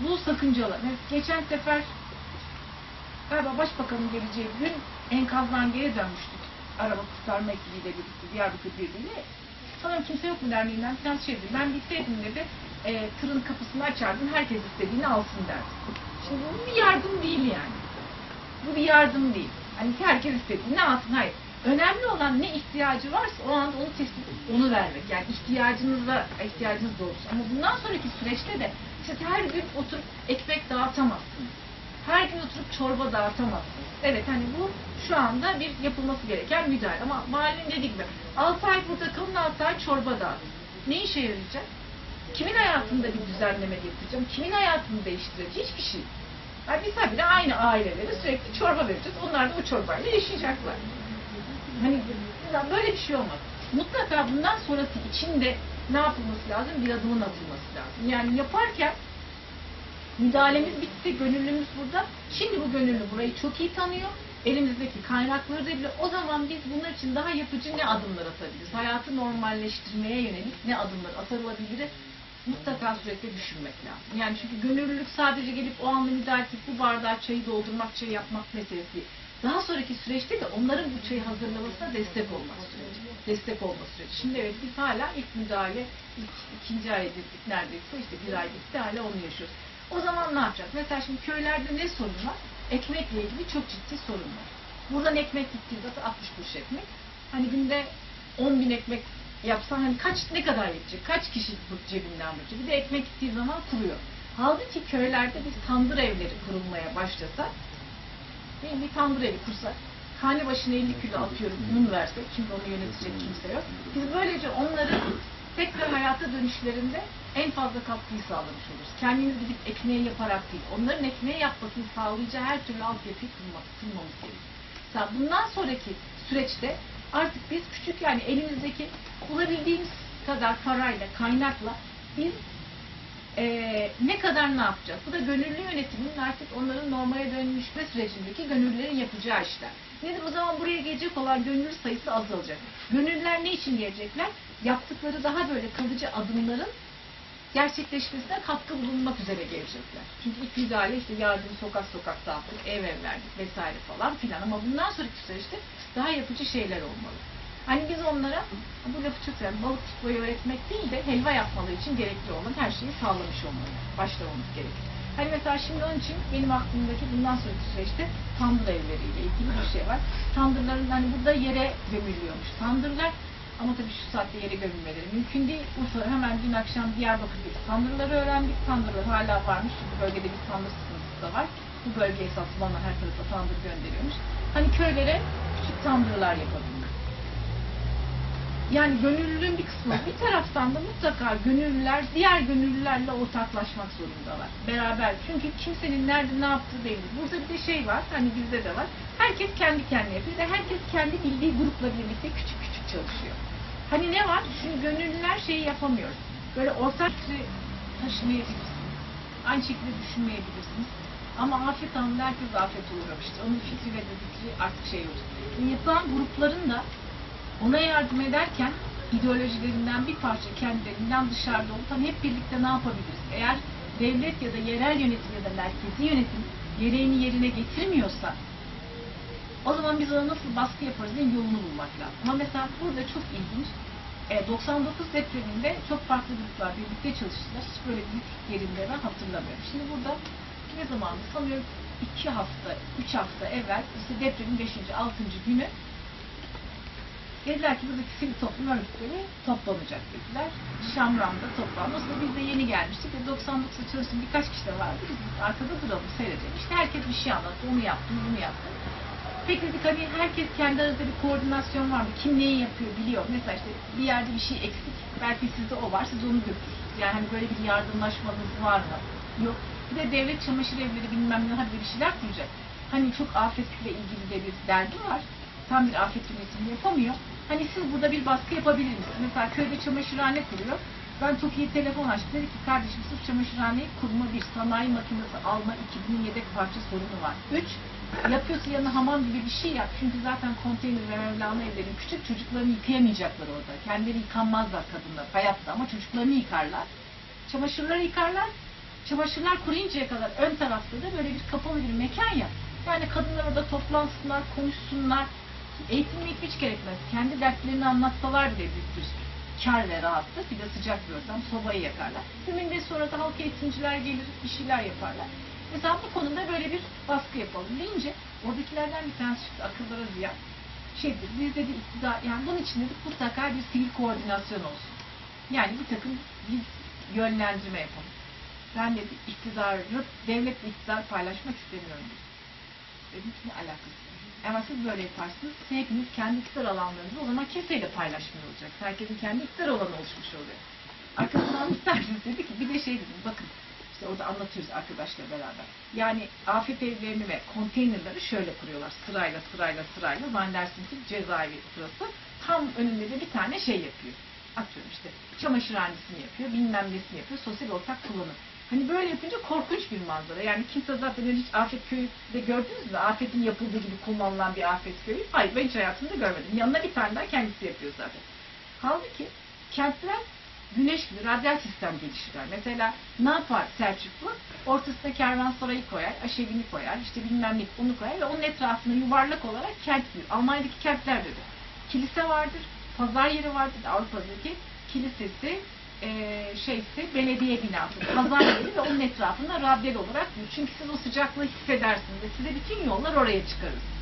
Bu sakıncalı. Geçen sefer galiba başbakanın geleceği gün enkazdan geri dönmüştük. Araba kurtarma ekibiyle birlikte Diyarbakır Birliği'yle. Sanırım kimse yok mu derneğinden falan çevirdi. Ben bilseydim dedi e, tırın kapısını açardım herkes istediğini alsın derdi. Şimdi bu bir yardım değil yani. Bu bir yardım değil. Hani herkes istediğini alsın. Hayır. Önemli olan ne ihtiyacı varsa o anda onu tespit onu vermek. Yani ihtiyacınıza, ihtiyacınız doğrusu. Ama bundan sonraki süreçte de siz her gün oturup ekmek dağıtamazsınız. Her gün oturup çorba dağıtamazsınız. Evet hani bu şu anda bir yapılması gereken müdahale. Ama mahallenin dediği gibi 6 ay burada kalın 6 ay çorba dağıt. Ne işe yarayacak? Kimin hayatında bir düzenleme getireceğim? Kimin hayatını değiştirecek? Hiçbir şey. Yani biz tabii de aynı ailelere sürekli çorba vereceğiz. Onlar da bu çorbayla yaşayacaklar. Hani böyle bir şey olmaz. Mutlaka bundan sonrası için de ne yapılması lazım? Bir adımın atılması lazım. Yani yaparken müdahalemiz bitti, gönüllümüz burada. Şimdi bu gönüllü burayı çok iyi tanıyor. Elimizdeki kaynakları da bile o zaman biz bunlar için daha yapıcı ne adımlar atabiliriz? Hayatı normalleştirmeye yönelik ne adımlar atılabilir? Mutlaka sürekli düşünmek lazım. Yani çünkü gönüllülük sadece gelip o anda müdahale edip bu bardağı çayı doldurmak, çay yapmak meselesi. Daha sonraki süreçte de onların bu çayı hazırlamasına destek olmak süreci. Destek olma süreci. Şimdi evet biz hala ilk müdahale, ilk, ikinci ay dedik neredeyse işte bir ay bitti hala onu yaşıyoruz. O zaman ne yapacağız? Mesela şimdi köylerde ne sorun var? Ekmekle ilgili çok ciddi sorun var. Buradan ekmek gittiği zaman 60 kuruş ekmek. Hani günde 10 bin ekmek yapsan hani kaç ne kadar yetecek? Kaç kişi bu cebinden bulacak? Bir de ekmek gittiği zaman kuruyor. Halbuki köylerde biz tandır evleri kurulmaya başlasa değil mi? bir tandır evi kursak hane başına 50 kilo atıyorum un versek çünkü onu yönetecek kimse yok. Biz böylece onların tekrar hayata dönüşlerinde en fazla katkıyı sağlamış oluruz. Kendimiz gidip ekmeği yaparak değil, onların ekmeği yapmasını sağlayacağı her türlü altyapıyı kurmak, kurmamız gerekiyor. Mesela bundan sonraki süreçte artık biz küçük yani elimizdeki bulabildiğimiz kadar parayla, kaynakla biz eee, ne kadar ne yapacağız? Bu da gönüllü yönetimin artık onların normale dönüşme sürecindeki gönüllülerin yapacağı işler. Nedir? O zaman buraya gelecek olan gönüllü sayısı azalacak. Gönüllüler ne için gelecekler? Yaptıkları daha böyle kalıcı adımların gerçekleşmesine katkı bulunmak üzere gelecekler. Çünkü ilk müdahale işte yardım sokak sokak dağıttık, ev ev verdik vesaire falan filan. Ama bundan sonraki süreçte daha yapıcı şeyler olmalı. Hani biz onlara bu lafı çok seviyorum. Balık tutmayı öğretmek değil de helva yapmaları için gerekli olan her şeyi sağlamış olmalı. Başlamamız gerekiyor. Hani mesela şimdi onun için benim aklımdaki bundan sonraki süreçte tandır evleriyle ilgili bir şey var. Tandırların hani burada yere gömülüyormuş. Tandırlar ama tabii şu saatte yere gömülmeleri mümkün değil. Urfa hemen dün akşam Diyarbakır'daki tandırları öğrendik. Tandırlar hala varmış. Çünkü bölgede bir tandır sıkıntısı da var. Bu bölgeye satılanlar her tarafa tandır gönderiyormuş. Hani köylere küçük tandırlar yapabilmek. Yani gönüllülüğün bir kısmı. Bir taraftan da mutlaka gönüllüler diğer gönüllülerle ortaklaşmak zorundalar. Beraber. Çünkü kimsenin nerede ne yaptığı belli. Burada bir de şey var. Hani bizde de var. Herkes kendi kendine yapıyor. ve herkes kendi bildiği grupla birlikte küçük küçük çalışıyor. Hani ne var? Şimdi gönüllüler şeyi yapamıyor. Böyle ortak fikri taşımayabilirsiniz. Aynı şekilde düşünmeyebilirsiniz. Ama afet anında herkes afete uğramıştır. Onun fikri ve dedikleri artık şey olur. Yapılan grupların da ona yardım ederken ideolojilerinden bir parça kendilerinden dışarıda olup hani hep birlikte ne yapabiliriz? Eğer devlet ya da yerel yönetim ya da merkezi yönetim gereğini yerine getirmiyorsa o zaman biz ona nasıl baskı yaparız diye yolunu bulmak lazım. Ama mesela burada çok ilginç e, 99 depreminde çok farklı gruplar birlikte çalıştılar. Hiç böyle büyük yerinde ben hatırlamıyorum. Şimdi burada ne zaman sanıyorum 2 hafta, 3 hafta evvel işte depremin 5. 6. günü Dediler ki buradaki sivil toplum örgütleri toplanacak dediler. Şamram'da toplandı. Sırada biz de yeni gelmiştik ve 99'da çalıştığım birkaç kişi de vardı. Biz arkada duralım seyredelim. İşte herkes bir şey anlattı. Onu yaptım, bunu yaptım. Peki dedik hani herkes kendi arasında bir koordinasyon var mı? Kim neyi yapıyor biliyor. Mesela işte bir yerde bir şey eksik. Belki sizde o var. Siz onu götürürsünüz. Yani hani böyle bir yardımlaşmanız var mı? Yok. Bir de devlet çamaşır evleri bilmem ne hadi bir şeyler kuracak. Hani çok afetle ilgili de bir derdi var. Tam bir afet yönetimi yapamıyor. Hani siz burada bir baskı yapabilir misiniz? Mesela köyde çamaşırhane kuruyor. Ben Toki'ye telefon açtım. Dedi ki kardeşim sırf çamaşırhaneyi kurma bir sanayi makinesi alma ekibinin yedek parça sorunu var. Üç, yapıyorsa yanına hamam gibi bir şey yap. Çünkü zaten konteyner ve Mevlana evlerin küçük çocuklarını yıkayamayacaklar orada. Kendileri yıkanmazlar kadınlar hayatta ama çocuklarını yıkarlar. Çamaşırları yıkarlar. çamaşırlar kuruyuncaya kadar ön tarafta da böyle bir kapalı bir mekan ya. Yani kadınlar orada toplansınlar, konuşsunlar. Eğitim eğitim hiç gerekmez. Kendi dertlerini anlatsalar bile büyük bir kar ve rahatlık. Bir de sıcak bir ortam, sobayı yakarlar. Ümünde sonra da halk eğitimciler gelir, bir şeyler yaparlar. Mesela bu konuda böyle bir baskı yapalım deyince oradakilerden bir tanesi çıktı akıllara ziyan. Şeydir, biz dedi iktidar, yani bunun için dedik mutlaka bir sivil koordinasyon olsun. Yani bir takım bir yönlendirme yapalım. Ben dedi iktidarı, devletle iktidar paylaşmak istemiyorum dedi. Dedim ki ne alakası? Ama siz böyle yaparsınız, hepiniz kendi iktidar alanlarınızı o zaman kimseyle paylaşmıyor olacak. Herkesin kendi iktidar alanı oluşmuş oluyor. Arkasından tanesi dedi ki, bir de şey dedim, bakın işte orada anlatıyoruz arkadaşla beraber. Yani afet evlerini ve konteynerleri şöyle kuruyorlar. Sırayla sırayla sırayla. Zannedersin ki cezaevi sırası. Tam önünde de bir tane şey yapıyor. Atıyorum işte çamaşırhanesini yapıyor, bilmem nesini yapıyor. Sosyal ortak kullanım. Hani böyle yapınca korkunç bir manzara. Yani kimse zaten hiç afet köyü de gördünüz mü? Afetin yapıldığı gibi kullanılan bir afet köyü. Hayır ben hiç hayatımda görmedim. Yanına bir tane daha kendisi yapıyor zaten. Halbuki kentler güneş gibi radyal sistem geliştirer. Mesela ne yapar Selçuklu? Ortasına kervansarayı koyar, aşevini koyar, işte bilmem ne onu koyar ve onun etrafında yuvarlak olarak kent büyür. Almanya'daki kentler de. Kilise vardır, pazar yeri vardır. Avrupa'daki kilisesi, eee şeysi, belediye binası, pazar yeri ve onun etrafında radyal olarak büyür. Çünkü siz o sıcaklığı hissedersiniz ve size bütün yollar oraya çıkarır.